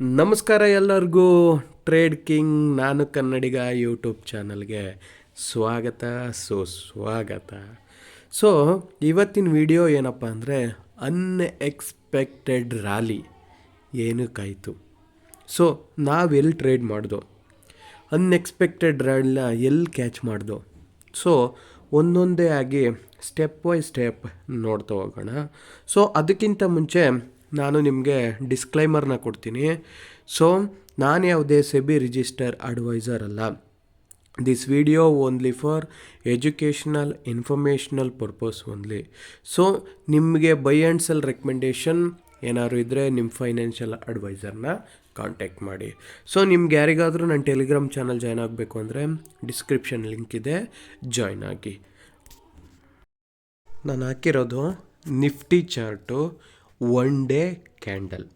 ನಮಸ್ಕಾರ ಎಲ್ಲರಿಗೂ. Trade king ನಾನು ಕನ್ನಡಿಗ ಯೂಟ್ಯೂಬ್ ಚಾನಲ್ಗೆ ಸ್ವಾಗತ ಸುಸ್ವಾಗತ ಸೊ, ಇವತ್ತಿನ ವಿಡಿಯೋ ಏನಪ್ಪ ಅಂದರೆ ಅನ್ಎಕ್ಸ್ಪೆಕ್ಟೆಡ್ ರ್ಯಾಲಿ ಏನಕ್ಕಾಯಿತು ಸೊ, ನಾವೆಲ್ಲಿ ಟ್ರೇಡ್ ಮಾಡ್ದೋ? ಅನ್ಎಕ್ಸ್ಪೆಕ್ಟೆಡ್ ರ್ಯಾಲಿನ ಎಲ್ಲಿ ಕ್ಯಾಚ್ ಮಾಡ್ದೋ? ಸೊ, ಒಂದೊಂದೇ ಆಗಿ ಸ್ಟೆಪ್ ಬೈ ಸ್ಟೆಪ್ ನೋಡ್ತಾ ಹೋಗೋಣ. ಸೊ, ಅದಕ್ಕಿಂತ ಮುಂಚೆ ನಾನು ನಿಮಗೆ ಡಿಸ್ಕ್ಲೈಮರ್ನ ಕೊಡ್ತೀನಿ. ಸೊ ನಾನು ಯಾವುದೇ ಸೆಬಿ ರಿಜಿಸ್ಟರ್ ಅಡ್ವೈಸರ್ ಅಲ್ಲ. This video only for educational informational purpose only so ನಿಮಗೆ ಬೈ ಆ್ಯಂಡ್ ಸೆಲ್ ರೆಕಮೆಂಡೇಷನ್ ಏನಾದ್ರು ಇದ್ದರೆ ನಿಮ್ಮ ಫೈನಾನ್ಷಿಯಲ್ ಅಡ್ವೈಸರ್ನ ಕಾಂಟ್ಯಾಕ್ಟ್ ಮಾಡಿ. ಸೊ ನಿಮ್ಗೆ ಯಾರಿಗಾದರೂ ನನ್ನ ಟೆಲಿಗ್ರಾಮ್ ಚಾನಲ್ ಜಾಯ್ನ್ ಆಗಬೇಕು ಅಂದರೆ ಡಿಸ್ಕ್ರಿಪ್ಷನ್ ಲಿಂಕ್ ಇದೆ ಜಾಯ್ನ್ ಆಗಿ. ನಾನು ಹಾಕಿರೋದು Nifty chart one day candle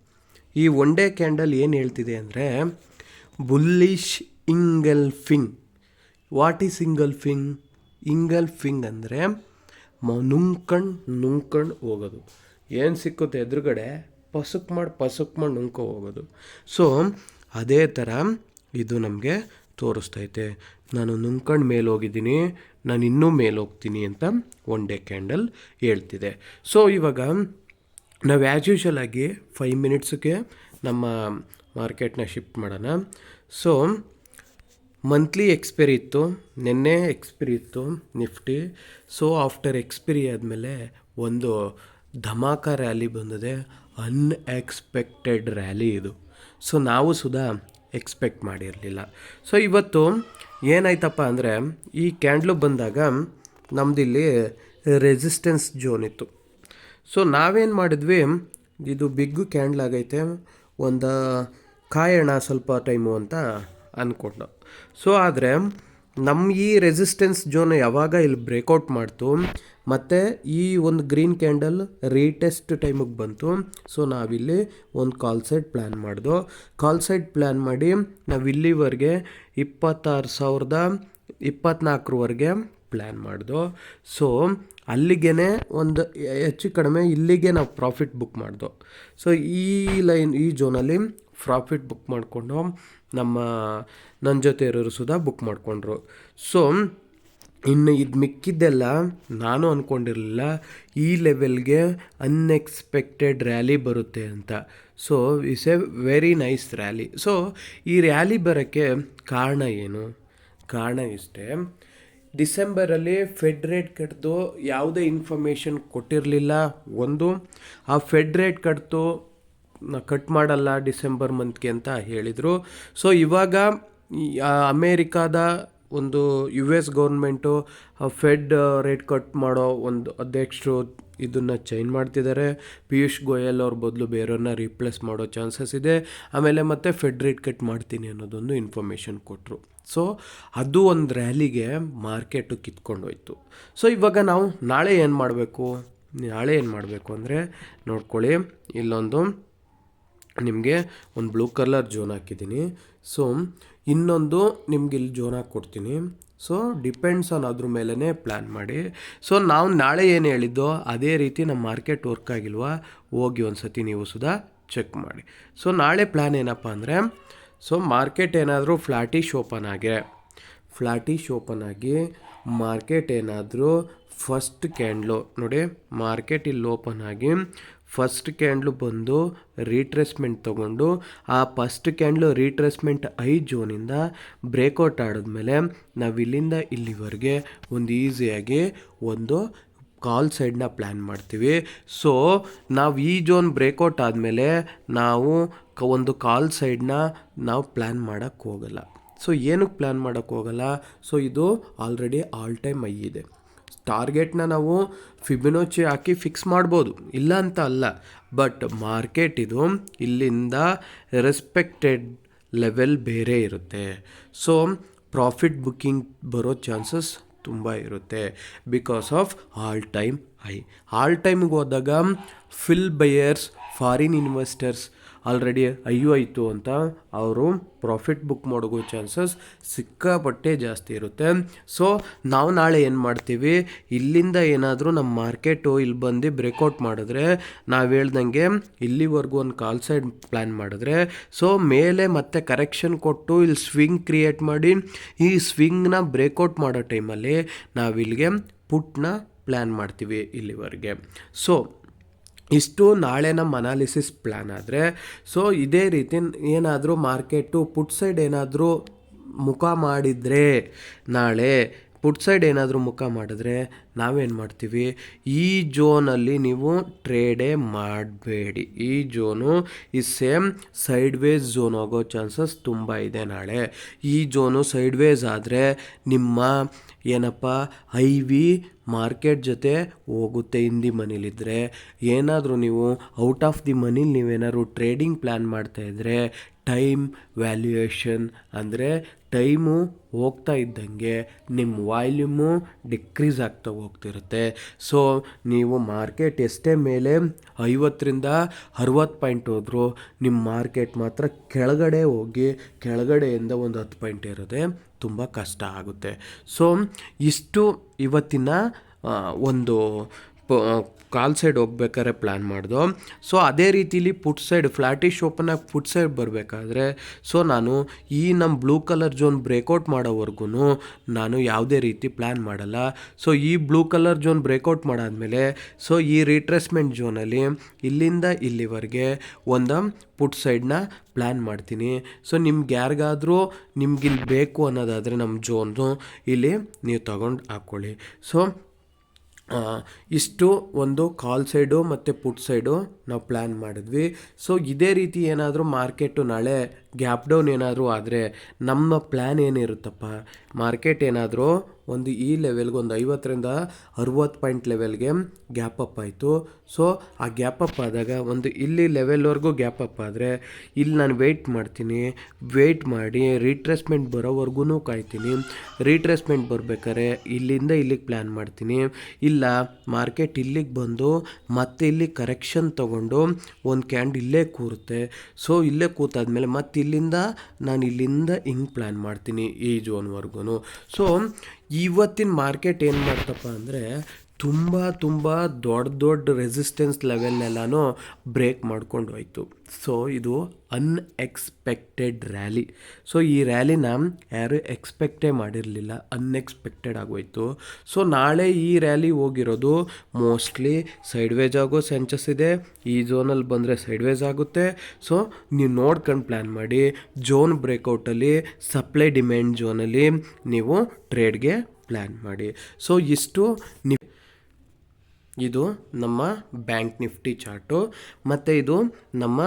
ಈ ಒನ್ ಡೇ ಕ್ಯಾಂಡಲ್ ಏನು ಹೇಳ್ತಿದೆ ಅಂದರೆ bullish engulfing what is engulfing engulfing ಅಂದರೆ, ಮ ನುಂಗ್ಕಂಡು ನುಂಗ್ಕಂಡು ಹೋಗೋದು. ಏನು ಸಿಕ್ಕುತ್ತೆ ಎದುರುಗಡೆ? ಪಸುಕ್ ಮಾಡಿ ಪಸುಕ್ ಮಾಡಿ ನುಂಕೊ ಹೋಗೋದು. ಸೊ ಅದೇ ಥರ ಇದು ನಮಗೆ ತೋರಿಸ್ತೈತೆ ನಾನು ನುಂಗ್ಕಂಡು ಮೇಲೆ ಹೋಗಿದ್ದೀನಿ, ನಾನು ಇನ್ನೂ ಮೇಲೆ ಹೋಗ್ತೀನಿ ಅಂತ ಒನ್ ಡೇ ಕ್ಯಾಂಡಲ್ ಹೇಳ್ತಿದೆ. ಸೊ ಇವಾಗ ನಾವು ಆ್ಯಸ್ ಯೂಶಲ್ ಆಗಿ ಫೈವ್ ಮಿನಿಟ್ಸ್ಗೆ ನಮ್ಮ ಮಾರ್ಕೆಟ್ನ ಶಿಫ್ಟ್ ಮಾಡೋಣ. ಸೊ ಮಂತ್ಲಿ ಎಕ್ಸ್ಪೈರಿ ಇತ್ತು, ನಿನ್ನೆ ಎಕ್ಸ್ಪೈರಿ ಇತ್ತು ನಿಫ್ಟಿ. ಸೊ ಆಫ್ಟರ್ ಎಕ್ಸ್ಪೈರಿ ಆದಮೇಲೆ ಒಂದು ಧಮಾಕ ರ್ಯಾಲಿ ಬಂದಿದೆ ಅನ್ಎಕ್ಸ್ಪೆಕ್ಟೆಡ್ ರ್ಯಾಲಿ ಇದು. ಸೊ ನಾವು ಸುಧಾ ಎಕ್ಸ್ಪೆಕ್ಟ್ ಮಾಡಿರಲಿಲ್ಲ. ಸೊ ಇವತ್ತು ಏನಾಯ್ತಪ್ಪ ಅಂದರೆ, ಈ ಕ್ಯಾಂಡ್ಲು ಬಂದಾಗ ನಮ್ಮದಿಲ್ಲಿ ರೆಸಿಸ್ಟೆನ್ಸ್ ಜೋನ್ ಇತ್ತು. ಸೊ ನಾವೇನು ಮಾಡಿದ್ವಿ? ಇದು ಬಿಗ್ಗು ಕ್ಯಾಂಡ್ಲ್ ಆಗೈತೆ. ಒಂದು ಕಾಯೋಣ ಸ್ವಲ್ಪ ಟೈಮು ಅಂತ ಅಂದ್ಕೊಂಡು ಸೊ ಆದರೆ ನಮ್ಮ ಈ ರೆಸಿಸ್ಟೆನ್ಸ್ ಜೋನ್ ಯಾವಾಗ ಇಲ್ಲಿ ಬ್ರೇಕೌಟ್ ಮಾಡ್ತು, ಮತ್ತು ಈ ಒಂದು ಗ್ರೀನ್ ಕ್ಯಾಂಡಲ್ ರೀಟೆಸ್ಟ್ ಟೈಮಿಗೆ ಬಂತು. ಸೊ ನಾವಿಲ್ಲಿ ಒಂದು ಕಾಲ್ ಸೈಡ್ ಪ್ಲ್ಯಾನ್ ಮಾಡ್ದು. ಕಾಲ್ ಸೈಡ್ ಪ್ಲ್ಯಾನ್ ಮಾಡಿ ನಾವು ಇಲ್ಲಿವರೆಗೆ ಇಪ್ಪತ್ತಾರು ಸಾವಿರದ ಇಪ್ಪತ್ತ್ನಾಲ್ಕರವರೆಗೆ ಪ್ಲ್ಯಾನ್ ಮಾಡ್ದು. ಸೊ ಅಲ್ಲಿಗೆ ಒಂದು ಹೆಚ್ಚು ಕಡಿಮೆ ಇಲ್ಲಿಗೆ ನಾವು ಪ್ರಾಫಿಟ್ ಬುಕ್ ಮಾಡಿದೋ. ಸೊ ಈ ಲೈನ್ ಈ ಜೋನಲ್ಲಿ ಪ್ರಾಫಿಟ್ ಬುಕ್ ಮಾಡಿಕೊಂಡು ನಮ್ಮ ನನ್ನ ಜೊತೆ ಇರೋರು ಸುಧಾ ಬುಕ್ ಮಾಡಿಕೊಂಡ್ರು. ಸೊ ಇನ್ನು ಇದು ಮಿಕ್ಕಿದ್ದೆಲ್ಲ ನಾನು ಅಂದ್ಕೊಂಡಿರಲಿಲ್ಲ ಈ ಲೆವೆಲ್ಗೆ ಅನ್ಎಕ್ಸ್ಪೆಕ್ಟೆಡ್ ರ್ಯಾಲಿ ಬರುತ್ತೆ ಅಂತ. So is a very nice rally so ಈ ರ್ಯಾಲಿ ಬರೋಕ್ಕೆ ಕಾರಣ ಏನು? ಕಾರಣ ಇಷ್ಟೇ ಡಿಸೆಂಬರಲ್ಲಿ ಫೆಡ್ ರೇಟ್ ಕಟ್ದು ಯಾವುದೇ ಇನ್ಫಾರ್ಮೇಷನ್ ಕೊಟ್ಟಿರಲಿಲ್ಲ ಒಂದು. ಆ ಫೆಡ್ ರೇಟ್ ಕಟ್ತು ಕಟ್ ಮಾಡಲ್ಲ ಡಿಸೆಂಬರ್ ಮಂತ್ಗೆ ಅಂತ ಹೇಳಿದರು. ಸೊ, ಇವಾಗ ಅಮೇರಿಕಾದ ಒಂದು U S government fed rate cut ಮಾಡೋ ಒಂದು ಅಧ್ಯಕ್ಷರು ಇದನ್ನು ಚೇಂಜ್ ಮಾಡ್ತಿದ್ದಾರೆ ಪಿಯೂಷ್ ಗೋಯಲ್ ಅವ್ರ ಬದಲು ಬೇರೆಯವ್ರನ್ನ ರೀಪ್ಲೇಸ್ ಮಾಡೋ ಚಾನ್ಸಸ್ ಇದೆ. ಆಮೇಲೆ ಮತ್ತೆ ಫೆಡ್ರೇಟ್ ಕಟ್ ಮಾಡ್ತೀನಿ ಅನ್ನೋದೊಂದು ಇನ್ಫಾರ್ಮೇಷನ್ ಕೊಟ್ಟರು ಸೊ ಅದು ಒಂದು ರ್ಯಾಲಿಗೆ ಮಾರ್ಕೆಟು ಕಿತ್ಕೊಂಡೋಯ್ತು. ಸೊ ಇವಾಗ ನಾವು ನಾಳೆ ಏನು ಮಾಡಬೇಕು? ನಾಳೆ ಏನು ಮಾಡಬೇಕು ಅಂದರೆ ನೋಡ್ಕೊಳ್ಳಿ. ಇಲ್ಲೊಂದು ನಿಮಗೆ ಒಂದು ಬ್ಲೂ ಕಲರ್ ಜೋನ್ ಹಾಕಿದ್ದೀನಿ. ಸೊ ಇನ್ನೊಂದು ನಿಮ್ಗೆ ಇಲ್ಲಿ ಜೋನ್ ಹಾಕ್ಕೊಡ್ತೀನಿ ಸೊ ಡಿಪೆಂಡ್ಸ್ ಆನ್ ಅದ್ರ ಮೇಲೇ ಪ್ಲ್ಯಾನ್ ಮಾಡಿ. ಸೊ ನಾವು ನಾಳೆ ಏನು ಹೇಳಿದ್ದೋ? ಅದೇ ರೀತಿ ನಮ್ಮ ಮಾರ್ಕೆಟ್ ವರ್ಕ್ ಆಗಿಲ್ವಾ? ಹೋಗಿ ಒಂದು ಸತಿ ನೀವು ಸುದಾ ಚೆಕ್ ಮಾಡಿ. ಸೊ ನಾಳೆ ಪ್ಲ್ಯಾನ್ ಏನಪ್ಪ ಅಂದರೆ ಸೊ ಮಾರ್ಕೆಟ್ ಏನಾದರೂ ಫ್ಲ್ಯಾಟಿಶ್ ಓಪನ್ ಆಗಿ ಫ್ಲ್ಯಾಟಿಶ್ ಓಪನ್ ಆಗಿ ಮಾರ್ಕೆಟ್ ಏನಾದರೂ ಫಸ್ಟ್ ಕ್ಯಾಂಡ್ಲು ನೋಡಿ ಮಾರ್ಕೆಟ್ ಇಲ್ಲಿ ಓಪನ್ ಆಗಿ ಫಸ್ಟ್ ಕ್ಯಾಂಡ್ಲು ಬಂದು ರೀಟ್ರೆಸ್ಮೆಂಟ್ ತೊಗೊಂಡು, ಆ ಫಸ್ಟ್ ಕ್ಯಾಂಡ್ಲು ರೀಟ್ರೆಸ್ಮೆಂಟ್ ಐ ಜೋನಿಂದ ಬ್ರೇಕೌಟ್ ಆಡಿದ್ಮೇಲೆ ನಾವು ಇಲ್ಲಿಂದ ಇಲ್ಲಿವರೆಗೆ ಒಂದು ಈಸಿಯಾಗಿ ಒಂದು ಕಾಲ್ ಸೈಡ್ನ ಪ್ಲ್ಯಾನ್ ಮಾಡ್ತೀವಿ. ಸೊ ನಾವು ಈ ಜೋನ್ ಬ್ರೇಕೌಟ್ ಆದಮೇಲೆ ನಾವು ಒಂದು ಕಾಲ್ ಸೈಡ್ನ ನಾವು ಪ್ಲ್ಯಾನ್ ಮಾಡೋಕ್ಕೆ ಹೋಗಲ್ಲ. ಸೊ ಏನಕ್ಕೆ ಪ್ಲ್ಯಾನ್ ಮಾಡೋಕ್ಕೆ ಹೋಗಲ್ಲ? ಸೊ ಇದು ಆಲ್ರೆಡಿ ಆಲ್ ಟೈಮ್ ಐ ಇದೆ. ಟಾರ್ಗೆಟ್ನ ನಾವು ಫಿಬಿನೋಚಿ ಹಾಕಿ ಫಿಕ್ಸ್ ಮಾಡ್ಬೋದು. ಇಲ್ಲ ಅಂತ ಅಲ್ಲ. ಬಟ್ ಮಾರ್ಕೆಟ್ ಇದು ಇಲ್ಲಿಂದ ರೆಸ್ಪೆಕ್ಟೆಡ್ ಲೆವೆಲ್ ಬೇರೆ ಇರುತ್ತೆ. ಸೊ ಪ್ರಾಫಿಟ್ ಬುಕ್ಕಿಂಗ್ ಬರೋ ಚಾನ್ಸಸ್ ತುಂಬ ಇರುತ್ತೆ. Because of all time high all ಟೈಮ್ಗೆ ಹೋದಾಗ ಫಿಲ್ ಬಯರ್ಸ್ ಫಾರಿನ್ ಇನ್ವೆಸ್ಟರ್ಸ್ ಆಲ್ರೆಡಿ ಅಯ್ಯೋ ಆಯಿತು ಅಂತ ಅವರು ಪ್ರಾಫಿಟ್ ಬುಕ್ ಮಾಡೋ ಚಾನ್ಸಸ್ ಸಿಕ್ಕಾಪಟ್ಟೆ ಜಾಸ್ತಿ ಇರುತ್ತೆ. ಸೊ ನಾವು ನಾಳೆ ಏನು ಮಾಡ್ತೀವಿ? ಇಲ್ಲಿಂದ ಏನಾದರೂ ನಮ್ಮ ಮಾರ್ಕೆಟು ಇಲ್ಲಿ ಬಂದು ಬ್ರೇಕೌಟ್ ಮಾಡಿದ್ರೆ, ನಾವು ಹೇಳ್ದಂಗೆ ಇಲ್ಲಿವರೆಗೂ ಒಂದು ಕಾಲ್ ಸೈಡ್ ಪ್ಲ್ಯಾನ್ ಮಾಡಿದ್ರೆ ಸೊ ಮೇಲೆ ಮತ್ತೆ ಕರೆಕ್ಷನ್ ಕೊಟ್ಟು ಇಲ್ಲಿ ಸ್ವಿಂಗ್ ಕ್ರಿಯೇಟ್ ಮಾಡಿ, ಈ ಸ್ವಿಂಗ್ನ ಬ್ರೇಕೌಟ್ ಮಾಡೋ ಟೈಮಲ್ಲಿ ನಾವು ಇಲ್ಲಿಗೆ ಪುಟ್ನ ಪ್ಲ್ಯಾನ್ ಮಾಡ್ತೀವಿ ಇಲ್ಲಿವರೆಗೆ. ಸೊ ಇಷ್ಟು ನಾಳೆ ನಮ್ಮ ಅನಾಲಿಸಿಸ್ ಪ್ಲ್ಯಾನ್ ಆದರೆ. ಸೊ ಇದೇ ರೀತಿ ಏನಾದರೂ ಮಾರ್ಕೆಟು ಪುಟ್ ಸೈಡ್ ಏನಾದರೂ ಮುಖ ಮಾಡಿದರೆ ನಾಳೆ, ಪುಟ್ ಸೈಡ್ ಏನಾದರೂ ಮುಖ ಮಾಡಿದ್ರೆ ನಾವೇನು ಮಾಡ್ತೀವಿ? ಈ ಜೋನಲ್ಲಿ ನೀವು ಟ್ರೇಡೇ ಮಾಡಬೇಡಿ. ಈ ಜೋನು ಈ ಸೇಮ್ ಸೈಡ್ ವೇಸ್ ಝೋನ್ ಹೋಗೋ ಚಾನ್ಸಸ್ ತುಂಬ ಇದೆ ನಾಳೆ. ಈ ಜೋನು ಸೈಡ್ ವೇಸ್ ಆದರೆ ನಿಮ್ಮ ಏನಪ್ಪ ಐ ವಿ ಮಾರ್ಕೆಟ್ ಜೊತೆ ಹೋಗುತ್ತೆ ಹಿಂದಿ ಮನೇಲಿದ್ದರೆ ಏನಾದರೂ ನೀವು ಔಟ್ ಆಫ್ ದಿ ಮನೀಲಿ ನೀವೇನಾದ್ರು ಟ್ರೇಡಿಂಗ್ ಪ್ಲ್ಯಾನ್ ಮಾಡ್ತಾಯಿದ್ರೆ ಟೈಮ್ ವ್ಯಾಲ್ಯೂಯೇಷನ್ ಅಂದರೆ ಟೈಮು ಹೋಗ್ತಾ ಇದ್ದಂಗೆ ನಿಮ್ಮ ವಾಲ್ಯೂಮು ಡಿಕ್ರೀಸ್ ಆಗ್ತಾ ಹೋಗ್ತಿರುತ್ತೆ. ಸೊ, ನೀವು ಮಾರ್ಕೆಟ್ ಎಷ್ಟೇ ಮೇಲೆ ಐವತ್ತರಿಂದ ಅರುವತ್ತು ಪಾಯಿಂಟ್ ಹೋದರೂ ನಿಮ್ಮ ಮಾರ್ಕೆಟ್ ಮಾತ್ರ ಕೆಳಗಡೆ ಹೋಗಿ, ಕೆಳಗಡೆಯಿಂದ ಒಂದು ಹತ್ತು ಪಾಯಿಂಟ್ ಇರೋದೇ ತುಂಬ ಕಷ್ಟ ಆಗುತ್ತೆ. ಸೊ ಇಷ್ಟು ಇವತ್ತಿನ ಒಂದು ಕಾಲ್ ಸೈಡ್ ಹೋಗ್ಬೇಕಾದ್ರೆ ಪ್ಲ್ಯಾನ್ ಮಾಡಿದೋ. ಸೊ ಅದೇ ರೀತಿಲಿ ಪುಟ್ ಸೈಡ್ ಫ್ಲ್ಯಾಟಿಶ್ ಶೋಪನ್ನ ಪುಟ್ ಸೈಡ್ ಬರಬೇಕಾದ್ರೆ ಸೊ ನಾನು ಈ ನಮ್ಮ ಬ್ಲೂ ಕಲರ್ ಜೋನ್ ಬ್ರೇಕೌಟ್ ಮಾಡೋವರೆಗೂ ನಾನು ಯಾವುದೇ ರೀತಿ ಪ್ಲ್ಯಾನ್ ಮಾಡಲ್ಲ. ಸೊ ಈ ಬ್ಲೂ ಕಲರ್ ಜೋನ್ ಬ್ರೇಕೌಟ್ ಮಾಡಾದಮೇಲೆ ಸೊ ಈ ರಿಟ್ರೆಸ್ಮೆಂಟ್ ಜೋನಲ್ಲಿ ಇಲ್ಲಿಂದ ಇಲ್ಲಿವರೆಗೆ ಒಂದು ಪುಟ್ ಸೈಡ್ನ ಪ್ಲ್ಯಾನ್ ಮಾಡ್ತೀನಿ. ಸೊ ನಿಮ್ಗೆ ಯಾರಿಗಾದರೂ ನಿಮ್ಗೆ ಇಲ್ಲಿ ಬೇಕು ಅನ್ನೋದಾದರೆ ನಮ್ಮ ಜೋನು ಇಲ್ಲಿ ನೀವು ತಗೊಂಡು ಹಾಕ್ಕೊಳ್ಳಿ ಸೊ ಇಷ್ಟು ಒಂದು ಕಾಲ್ ಸೈಡು ಮತ್ತು ಪುಟ್ ಸೈಡು ನಾವು ಪ್ಲ್ಯಾನ್ ಮಾಡಿದ್ವಿ. ಸೊ ಇದೇ ರೀತಿ ಏನಾದರೂ ಮಾರ್ಕೆಟು ನಾಳೆ ಗ್ಯಾಪ್ ಡೌನ್ ಏನಾದರೂ ಆದರೆ ನಮ್ಮ ಪ್ಲ್ಯಾನ್ ಏನಿರುತ್ತಪ್ಪ? ಮಾರ್ಕೆಟ್ ಏನಾದರೂ ಒಂದು ಈ ಲೆವೆಲ್ಗೆ ಒಂದು ಐವತ್ತರಿಂದ ಅರುವತ್ತು ಪಾಯಿಂಟ್ ಲೆವೆಲ್ಗೆ ಗ್ಯಾಪ್ ಅಪ್ ಆಯಿತು. ಸೊ ಆ ಗ್ಯಾಪ್ ಅಪ್ ಆದಾಗ ಒಂದು ಇಲ್ಲಿ ಲೆವೆಲ್ವರೆಗೂ ಗ್ಯಾಪ್ ಅಪ್ ಆದರೆ ಇಲ್ಲಿ ನಾನು ವೆಯ್ಟ್ ಮಾಡ್ತೀನಿ. ವೆಯ್ಟ್ ಮಾಡಿ ರೀಟ್ರೆಸ್ಮೆಂಟ್ ಬರೋವರೆಗೂ ಕಾಯ್ತೀನಿ. ರೀಟ್ರೆಸ್ಮೆಂಟ್ ಬರ್ಬೇಕಾದ್ರೆ ಇಲ್ಲಿಂದ ಇಲ್ಲಿಗೆ ಪ್ಲ್ಯಾನ್ ಮಾಡ್ತೀನಿ. ಇಲ್ಲ ಮಾರ್ಕೆಟ್ ಇಲ್ಲಿಗೆ ಬಂದು ಮತ್ತೆ ಇಲ್ಲಿ ಕರೆಕ್ಷನ್ ತೊಗೊಂಡು ಒಂದು ಕ್ಯಾಂಡ್ ಇಲ್ಲೇ ಕೂರುತ್ತೆ. ಸೊ ಇಲ್ಲೇ ಕೂತಾದ್ಮೇಲೆ ಮತ್ತೆ ಇಲ್ಲಿಂದ ನಾನು ಇಲ್ಲಿಂದ ಹಿಂಗೆ ಪ್ಲ್ಯಾನ್ ಮಾಡ್ತೀನಿ ಈ ಜೋನ್ವರೆಗೂ ಸೊ ಇವತ್ತಿನ ಮಾರ್ಕೆಟ್ ಏನು ಮಾಡ್ತಪ್ಪ ಅಂದರೆ ತುಂಬ ತುಂಬ ದೊಡ್ಡ ದೊಡ್ಡ ರೆಸಿಸ್ಟೆನ್ಸ್ ಲೆವೆಲ್ನೆಲ್ಲನೂ ಬ್ರೇಕ್ ಮಾಡ್ಕೊಂಡು ಹೋಯ್ತು. ಸೊ ಇದು ಅನ್ಎಕ್ಸ್ಪೆಕ್ಟೆಡ್ ರ್ಯಾಲಿ ಸೊ ಈ ರ್ಯಾಲಿನ ಯಾರೂ ಎಕ್ಸ್ಪೆಕ್ಟೇ ಮಾಡಿರಲಿಲ್ಲ ಅನ್ಎಕ್ಸ್ಪೆಕ್ಟೆಡ್ ಆಗೋಯ್ತು. ಸೊ ನಾಳೆ ಈ ರ್ಯಾಲಿ ಹೋಗಿರೋದು ಮೋಸ್ಟ್ಲಿ ಸೈಡ್ವೇಜ್ ಆಗೋ ಚಾನ್ಸಸ್ ಇದೆ, ಈ ಝೋನಲ್ಲಿ ಬಂದರೆ ಸೈಡ್ವೇಜ್ ಆಗುತ್ತೆ. ಸೊ ನೀವು ನೋಡ್ಕೊಂಡು ಪ್ಲ್ಯಾನ್ ಮಾಡಿ ಜೋನ್ ಬ್ರೇಕೌಟಲ್ಲಿ ಸಪ್ಲೈ ಡಿಮ್ಯಾಂಡ್ ಝೋನಲ್ಲಿ ನೀವು ಟ್ರೇಡ್ಗೆ ಪ್ಲ್ಯಾನ್ ಮಾಡಿ. ಸೊ ಇಷ್ಟು ನೀವು ಇದು ನಮ್ಮ ಬ್ಯಾಂಕ್ ನಿಫ್ಟಿ ಚಾರ್ಟು, ಮತ್ತು ಇದು ನಮ್ಮ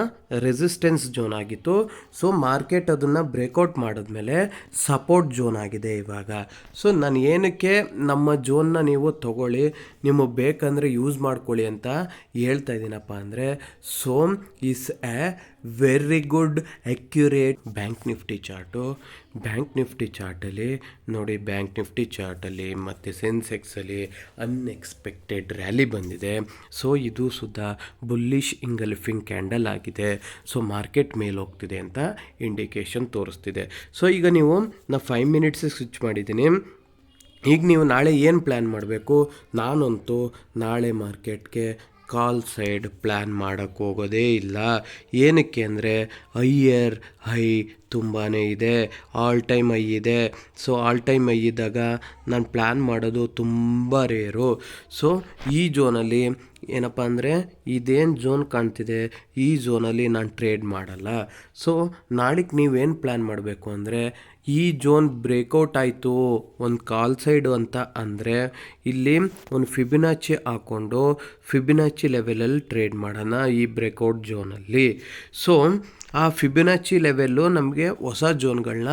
ರೆಸಿಸ್ಟೆನ್ಸ್ ಜೋನ್ ಆಗಿತ್ತು. ಸೊ ಮಾರ್ಕೆಟ್ ಅದನ್ನು ಬ್ರೇಕೌಟ್ ಮಾಡಿದ್ಮೇಲೆ ಸಪೋರ್ಟ್ ಜೋನ್ ಆಗಿದೆ ಇವಾಗ. ಸೊ ನಾನು ಏನಕ್ಕೆ ನಮ್ಮ ಜೋನ್ನ ನೀವು ತಗೊಳ್ಳಿ ನಿಮಗೆ ಬೇಕಂದರೆ ಯೂಸ್ ಮಾಡ್ಕೊಳ್ಳಿ ಅಂತ ಹೇಳ್ತಾ ಇದ್ದೀನಪ್ಪ ಅಂದರೆ so is a very good accurate bank Nifty chart bank Nifty ಚಾರ್ಟಲ್ಲಿ ನೋಡಿ ಬ್ಯಾಂಕ್ ನಿಫ್ಟಿ ಚಾರ್ಟಲ್ಲಿ ಮತ್ತು ಸೆನ್ಸೆಕ್ಸಲ್ಲಿ ಅನ್ಎಕ್ಸ್ಪೆಕ್ಟೆಡ್ ರ್ಯಾಲಿ ಬಂದಿದೆ. ಸೊ ಇದು ಸುದ್ದ ಬುಲ್ಲಿಶ್ ಇಂಗಲ್ಫಿಂಗ್ ಕ್ಯಾಂಡಲ್ ಆಗಿದೆ. ಸೊ ಮಾರ್ಕೆಟ್ ಮೇಲೆ ಹೋಗ್ತಿದೆ ಅಂತ ಇಂಡಿಕೇಶನ್ ತೋರಿಸ್ತಿದೆ. ಸೊ ಈಗ ನೀವು, ನಾ ಫೈವ್ ಮಿನಿಟ್ಸಿಗೆ ಸ್ವಿಚ್ ಮಾಡಿದ್ದೀನಿ. ಈಗ ನೀವು ನಾಳೆ ಏನು ಪ್ಲ್ಯಾನ್ ಮಾಡಬೇಕು? ನಾನಂತೂ ನಾಳೆ ಮಾರ್ಕೆಟ್ಗೆ ಕಾಲ್ ಸೈಡ್ ಪ್ಲ್ಯಾನ್ ಮಾಡೋಕ್ಕೆ ಹೋಗೋದೇ ಇಲ್ಲ. ಏನಕ್ಕೆ ಅಂದರೆ ಹೈಯರ್ ಹೈ ತುಂಬಾ ಇದೆ ಆಲ್ ಟೈಮ್ ಹೈ ಇದೆ. ಸೊ ಆಲ್ ಟೈಮ್ ಹೈ ಇದ್ದಾಗ ನಾನು ಪ್ಲ್ಯಾನ್ ಮಾಡೋದು ತುಂಬ ರೇರು ಸೊ ಈ ಜೋನಲ್ಲಿ ಏನಪ್ಪ ಅಂದರೆ, ಇದೇನು ಝೋನ್ ಕಾಣ್ತಿದೆ, ಈ ಝೋನಲ್ಲಿ ನಾನು ಟ್ರೇಡ್ ಮಾಡಲ್ಲ. ಸೊ ನಾಳೆಗೆ ನೀವೇನು ಪ್ಲ್ಯಾನ್ ಮಾಡಬೇಕು ಅಂದರೆ ಈ ಜೋನ್ ಬ್ರೇಕೌಟ್ ಆಯಿತು. ಒಂದು ಕಾಲ್ ಸೈಡು ಅಂತ ಅಂದರೆ ಇಲ್ಲಿ ಒಂದು ಫಿಬಿನಾಚಿ ಹಾಕ್ಕೊಂಡು ಫಿಬಿನಾಚಿ ಲೆವೆಲಲ್ಲಿ ಟ್ರೇಡ್ ಮಾಡೋಣ ಈ ಬ್ರೇಕೌಟ್ ಜೋನಲ್ಲಿ. ಸೊ, ಆ ಫಿಬಿನಾಚಿ ಲೆವೆಲ್ಲು ನಮಗೆ ಹೊಸ ಜೋನ್ಗಳನ್ನ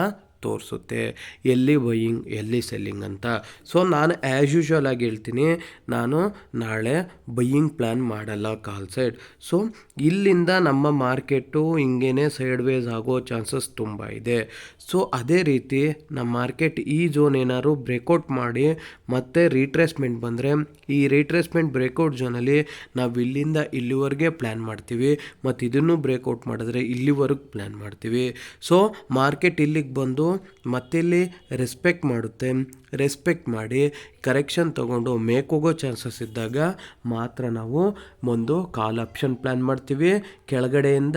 ತೋರಿಸುತ್ತೆ, ಎಲ್ಲಿ ಬೈಯಿಂಗ್, ಎಲ್ಲಿ ಸೆಲ್ಲಿಂಗ್ ಅಂತ. ಸೊ, ನಾನು ಆ್ಯಸ್ ಯೂಶ್ವಲ್ ಆಗಿ ಹೇಳ್ತೀನಿ, ನಾನು ನಾಳೆ ಬೈಯಿಂಗ್ ಪ್ಲ್ಯಾನ್ ಮಾಡಲ್ಲ ಕಾಲ್ ಸೈಡ್. ಸೊ, ಇಲ್ಲಿಂದ ನಮ್ಮ ಮಾರ್ಕೆಟು ಹಿಂಗೇ ಸೈಡ್ ವೇಸ್ ಆಗೋ ಚಾನ್ಸಸ್ ತುಂಬ ಇದೆ. ಸೊ, ಅದೇ ರೀತಿ ನಮ್ಮ ಮಾರ್ಕೆಟ್ ಈ ಝೋನ್ ಏನಾದ್ರು ಬ್ರೇಕೌಟ್ ಮಾಡಿ ಮತ್ತೆ ರೀಟ್ರೇಸ್ಮೆಂಟ್ ಬಂದರೆ, ಈ ರೀಟ್ರೇಸ್ಮೆಂಟ್ ಬ್ರೇಕೌಟ್ ಝೋನಲ್ಲಿ ನಾವು ಇಲ್ಲಿಂದ ಇಲ್ಲಿವರೆಗೆ ಪ್ಲ್ಯಾನ್ ಮಾಡ್ತೀವಿ ಮತ್ತು ಇದನ್ನು ಬ್ರೇಕೌಟ್ ಮಾಡಿದ್ರೆ ಇಲ್ಲಿವರೆಗೆ ಪ್ಲ್ಯಾನ್ ಮಾಡ್ತೀವಿ. ಸೊ, ಮಾರ್ಕೆಟ್ ಇಲ್ಲಿಗೆ ಬಂದು ಮತ್ತಿಲ್ಲಿ ರೆಸ್ಪೆಕ್ಟ್ ಮಾಡುತ್ತೆ. ರೆಸ್ಪೆಕ್ಟ್ ಮಾಡಿ ಕರೆಕ್ಷನ್ ತೊಗೊಂಡು ಮೇಕೋಗೋ ಚಾನ್ಸಸ್ ಇದ್ದಾಗ ಮಾತ್ರ ನಾವು ಒಂದು ಕಾಲ್ ಆಪ್ಷನ್ ಪ್ಲ್ಯಾನ್ ಮಾಡ್ತೀವಿ. ಕೆಳಗಡೆಯಿಂದ,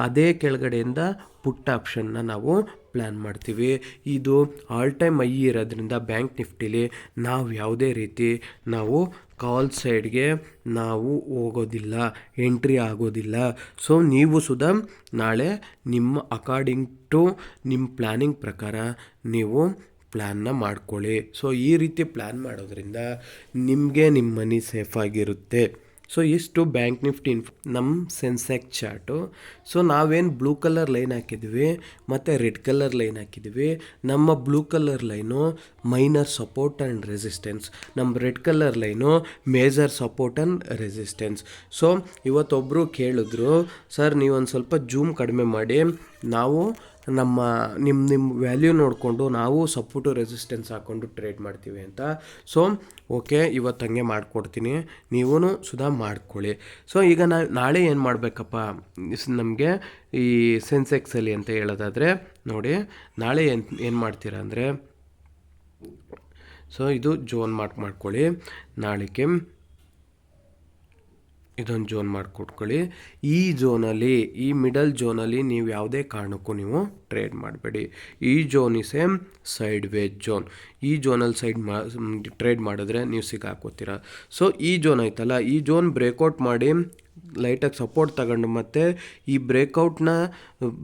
ಅದೇ ಕೆಳಗಡೆಯಿಂದ ಪುಟ್ ಆಪ್ಷನ್ನ ನಾವು ಪ್ಲ್ಯಾನ್ ಮಾಡ್ತೀವಿ. ಇದು ಆಲ್ ಟೈಮ್ ಐ ಇರೋದ್ರಿಂದ ಬ್ಯಾಂಕ್ ನಿಫ್ಟಿಲಿ ನಾವು ಯಾವುದೇ ರೀತಿ ನಾವು ಕಾಲ್ ಸೈಡ್ಗೆ ನಾವು ಹೋಗೋದಿಲ್ಲ ಎಂಟ್ರಿ ಆಗೋದಿಲ್ಲ. ಸೊ ನೀವು ಸುಧಾ ನಾಳೆ ನಿಮ್ಮ ಅಕಾರ್ಡಿಂಗ್ ಟು ನಿಮ್ಮ ಪ್ಲ್ಯಾನಿಂಗ್ ಪ್ರಕಾರ ನೀವು ಪ್ಲ್ಯಾನ್ನ ಮಾಡ್ಕೊಳ್ಳಿ. ಸೊ ಈ ರೀತಿ ಪ್ಲ್ಯಾನ್ ಮಾಡೋದ್ರಿಂದ ನಿಮಗೆ ನಿಮ್ಮ ಮನಿ ಸೇಫಾಗಿರುತ್ತೆ ಸೊ ಇಷ್ಟು ಬ್ಯಾಂಕ್ ನಿಫ್ಟಿ ಇನ್ಫ್ ನಮ್ಮ ಸೆನ್ಸೆಕ್ ಚಾರ್ಟು ಸೊ ನಾವೇನು ಬ್ಲೂ ಕಲರ್ ಲೈನ್ ಹಾಕಿದ್ವಿ, ಮತ್ತು ರೆಡ್ ಕಲರ್ ಲೈನ್ ಹಾಕಿದ್ವಿ. ನಮ್ಮ blue colour line minor support and resistance ನಮ್ಮ red colour line major support and resistance so ಇವತ್ತೊಬ್ಬರು ಕೇಳಿದ್ರು ಸರ್ ನೀವೊಂದು ಸ್ವಲ್ಪ ಜೂಮ್ ಕಡಿಮೆ ಮಾಡಿ. ನಾವು ನಮ್ಮ ನಿಮ್ಮ ನಿಮ್ಮ ವ್ಯಾಲ್ಯೂ ನೋಡಿಕೊಂಡು ನಾವು ಸಪೋರ್ಟು ರೆಸಿಸ್ಟೆನ್ಸ್ ಹಾಕ್ಕೊಂಡು ಟ್ರೇಡ್ ಮಾಡ್ತೀವಿ ಅಂತ. ಸೊ ಓಕೆ ಇವತ್ತು ಹಂಗೆ ಮಾಡಿಕೊಡ್ತೀನಿ. ನೀವೂ ಸುಧಾ ಮಾಡ್ಕೊಳ್ಳಿ. ಸೊ ಈಗ ನಾ, ನಾಳೆ ಏನು ಮಾಡಬೇಕಪ್ಪ? ನಮಗೆ ಈ ಸೆನ್ಸೆಕ್ಸಲ್ಲಿ ಅಂತ ಹೇಳೋದಾದರೆ, ನೋಡಿ, ನಾಳೆ ಏನು ಏನು ಮಾಡ್ತೀರಾ ಅಂದರೆ ಸೊ ಇದು ಜೋನ್ ಮಾರ್ಕ್ ಮಾಡ್ಕೊಳ್ಳಿ. ನಾಳೆಗೆ ಇದೊಂದು ಜೋನ್ ಮಾಡಿಕೊಟ್ಕೊಳ್ಳಿ. ಈ ಜೋನಲ್ಲಿ ಈ ಮಿಡಲ್ ಜೋನಲ್ಲಿ ನೀವು ಯಾವುದೇ ಕಾರಣಕ್ಕೂ ನೀವು ಟ್ರೇಡ್ ಮಾಡಬೇಡಿ. ಈ zone is a sideways zone ಈ ಜೋನಲ್ಲಿ ಸೈಡ್ ಮಾ ಟ್ರೇಡ್ ಮಾಡಿದ್ರೆ ನೀವು ಸಿಗಾಕೋತೀರ ಸೊ ಈ ಜೋನ್ ಐತಲ್ಲ ಈ ಜೋನ್ ಬ್ರೇಕೌಟ್ ಮಾಡಿ ಲೈಟಾಗಿ ಸಪೋರ್ಟ್ ತಗೊಂಡು ಮತ್ತು ಈ ಬ್ರೇಕೌಟ್ನ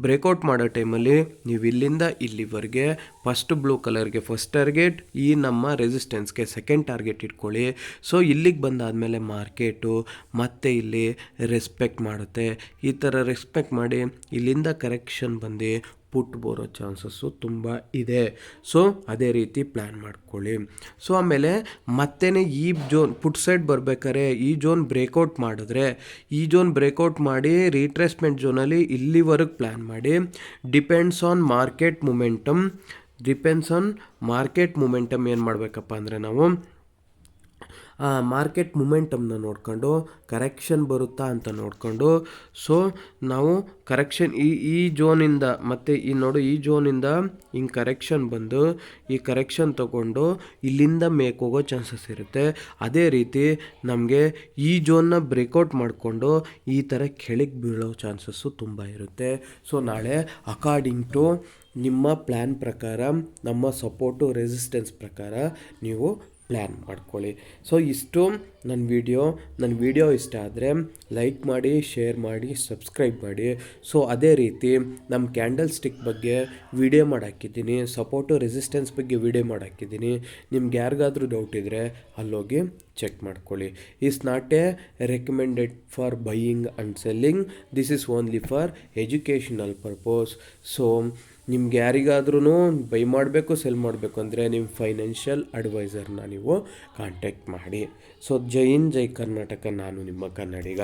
ಬ್ರೇಕೌಟ್ ಮಾಡೋ ಟೈಮಲ್ಲಿ ನೀವು ಇಲ್ಲಿಂದ ಇಲ್ಲಿವರೆಗೆ ಫಸ್ಟ್ ಬ್ಲೂ ಕಲರ್ಗೆ ಫಸ್ಟ್ ಟಾರ್ಗೆಟ್ ಈ ನಮ್ಮ ರೆಸಿಸ್ಟೆನ್ಸ್ಗೆ ಸೆಕೆಂಡ್ ಟಾರ್ಗೆಟ್ ಇಟ್ಕೊಳ್ಳಿ. ಸೊ ಇಲ್ಲಿಗೆ ಬಂದಾದಮೇಲೆ ಮಾರ್ಕೆಟು ಮತ್ತೆ ಇಲ್ಲಿ ರೆಸ್ಪೆಕ್ಟ್ ಮಾಡುತ್ತೆ. ಈ ಥರ ರೆಸ್ಪೆಕ್ಟ್ ಮಾಡಿ ಇಲ್ಲಿಂದ ಕರೆಕ್ಷನ್ ಬಂದು ಪುಟ್ ಬರೋ ಚಾನ್ಸಸ್ಸು ತುಂಬ ಇದೆ. ಸೊ, ಅದೇ ರೀತಿ ಪ್ಲ್ಯಾನ್ ಮಾಡ್ಕೊಳ್ಳಿ. ಸೊ, ಆಮೇಲೆ ಮತ್ತೆ ಈ ಜೋನ್, ಪುಟ್ ಸೈಡ್ ಬರ್ಬೇಕಾದ್ರೆ ಈ ಜೋನ್ ಬ್ರೇಕೌಟ್ ಮಾಡಿದ್ರೆ, ಈ ಜೋನ್ ಬ್ರೇಕೌಟ್ ಮಾಡಿ ರೀಟ್ರೇಸ್ಮೆಂಟ್ ಜೋನಲ್ಲಿ ಇಲ್ಲಿವರೆಗೆ ಪ್ಲ್ಯಾನ್ ಮಾಡಿ. Depends on market momentum, depends on market momentum ಏನು ಮಾಡಬೇಕಪ್ಪ ಅಂದರೆ ನಾವು ಮಾರ್ಕೆಟ್ ಮುಮೆಂಟಮ್ನ ನೋಡ್ಕೊಂಡು, ಕರೆಕ್ಷನ್ ಬರುತ್ತಾ ಅಂತ ನೋಡಿಕೊಂಡು. ಸೊ ನಾವು ಕರೆಕ್ಷನ್, ಈ ಈ ಜೋನಿಂದ ಮತ್ತು ಈ ನೋಡು, ಈ ಜೋನಿಂದ ಹಿಂಗೆ ಕರೆಕ್ಷನ್ ಬಂದು, ಈ ಕರೆಕ್ಷನ್ ತಗೊಂಡು ಇಲ್ಲಿಂದ ಮೇಕ್ ಹೋಗೋ ಚಾನ್ಸಸ್ ಇರುತ್ತೆ. ಅದೇ ರೀತಿ ನಮಗೆ ಈ ಜೋನ್ನ ಬ್ರೇಕೌಟ್ ಮಾಡಿಕೊಂಡು ಈ ಥರ ಕೆಳಗೆ ಬೀಳೋ ಚಾನ್ಸಸ್ಸು ತುಂಬ ಇರುತ್ತೆ. ಸೊ ನಾಳೆ ಅಕಾರ್ಡಿಂಗ್ ಟು ನಿಮ್ಮ ಪ್ಲ್ಯಾನ್ ಪ್ರಕಾರ, ನಮ್ಮ ಸಪೋರ್ಟು ರೆಸಿಸ್ಟೆನ್ಸ್ ಪ್ರಕಾರ ನೀವು ಪ್ಲ್ಯಾನ್ ಮಾಡ್ಕೊಳ್ಳಿ. ಸೊ, ಇಷ್ಟು ನನ್ನ ವಿಡಿಯೋ. ನನ್ನ ವಿಡಿಯೋ ಇಷ್ಟ ಆದರೆ ಲೈಕ್ ಮಾಡಿ, ಶೇರ್ ಮಾಡಿ, ಸಬ್ಸ್ಕ್ರೈಬ್ ಮಾಡಿ. ಸೊ, ಅದೇ ರೀತಿ ನಮ್ಮ ಕ್ಯಾಂಡಲ್ ಸ್ಟಿಕ್ ಬಗ್ಗೆ ವಿಡಿಯೋ ಮಾಡಾಕಿದ್ದೀನಿ. ಸಪೋರ್ಟು, ರೆಸಿಸ್ಟೆನ್ಸ್ ಬಗ್ಗೆ ವಿಡಿಯೋ ಮಾಡಾಕಿದ್ದೀನಿ. ನಿಮ್ಗೆ ಯಾರಿಗಾದ್ರೂ ಡೌಟ್ ಇದ್ದರೆ ಅಲ್ಲೋಗಿ ಚೆಕ್ ಮಾಡ್ಕೊಳ್ಳಿ. Is not a recommended for buying and selling. This is only for educational purpose. So ನಿಮ್ಗೆ ಯಾರಿಗಾದ್ರೂ ಬೈ ಮಾಡಬೇಕು, ಸೆಲ್ ಮಾಡಬೇಕು ಅಂದರೆ ನಿಮ್ಮ ಫೈನಾನ್ಷಿಯಲ್ ಅಡ್ವೈಸರ್ನ ನೀವು ಕಾಂಟ್ಯಾಕ್ಟ್ ಮಾಡಿ. ಸೊ ಜೈ ಇನ್ ಜೈ ಕರ್ನಾಟಕ, ನಾನು ನಿಮ್ಮ ಕನ್ನಡಿಗ.